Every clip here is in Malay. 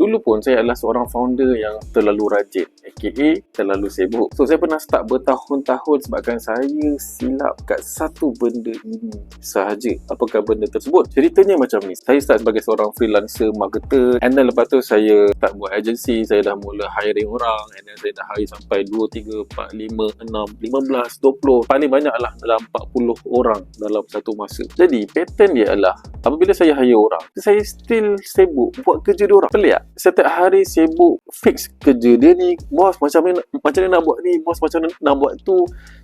Dulu pun saya adalah seorang founder yang terlalu rajin aka terlalu sibuk. So saya pernah start bertahun-tahun sebabkan saya silap kat satu benda ini sahaja. Apakah benda tersebut? Ceritanya macam ni. Saya start sebagai seorang freelancer marketer and then lepas tu saya tak buat agency, saya dah mula hiring orang and then saya dah hire sampai 2, 3, 4, 5, 6, 15, 20 paling banyak lah dalam 40 orang dalam satu masa. Jadi pattern dia adalah apabila saya hire orang, saya still sibuk buat kerja dia orang. Pelik tak? Setiap hari sibuk fix kerja dia ni, bos macam ni macam ni nak buat ni, bos macam ni nak buat tu.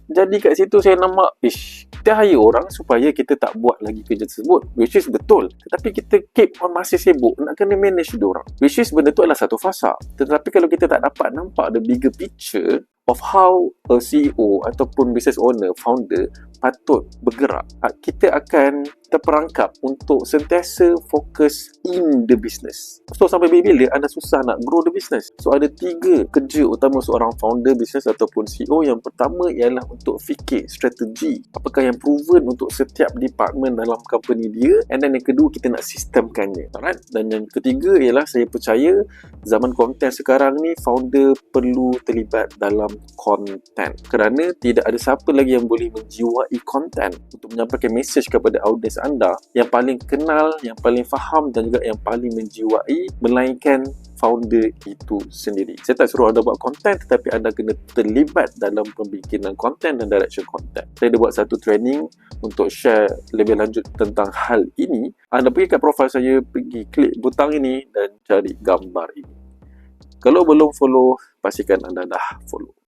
Jadi kat situ saya nampak, ish, kita hire orang supaya kita tak buat lagi kerja tersebut. Which is betul. Tetapi kita keep on masih sibuk, nak kena manage dia orang. Which is benda tu adalah satu fasa. Tetapi kalau kita tak dapat nampak the bigger picture, of how a CEO ataupun business owner, founder patut bergerak, ah, kita akan terperangkap untuk sentiasa fokus in the business. So sampai bila anda susah nak grow the business? So ada tiga kerja utama seorang founder business ataupun CEO. Yang pertama ialah untuk fikir strategi. Apakah yang proven untuk setiap department dalam company dia. And then yang kedua kita nak sistemkannya. Alright? Dan yang ketiga ialah saya percaya zaman konten sekarang ni founder perlu terlibat dalam konten. Kerana tidak ada siapa lagi yang boleh menjiwai konten untuk menyampaikan message kepada audience anda yang paling kenal, yang paling faham dan juga yang paling menjiwai melainkan founder itu sendiri. Saya tak suruh anda buat konten tetapi anda kena terlibat dalam pembikinan konten dan direction konten. Saya dah buat satu training untuk share lebih lanjut tentang hal ini. Anda pergi kat profil saya, pergi klik butang ini dan cari gambar ini. Kalau belum follow, pastikan anda dah follow.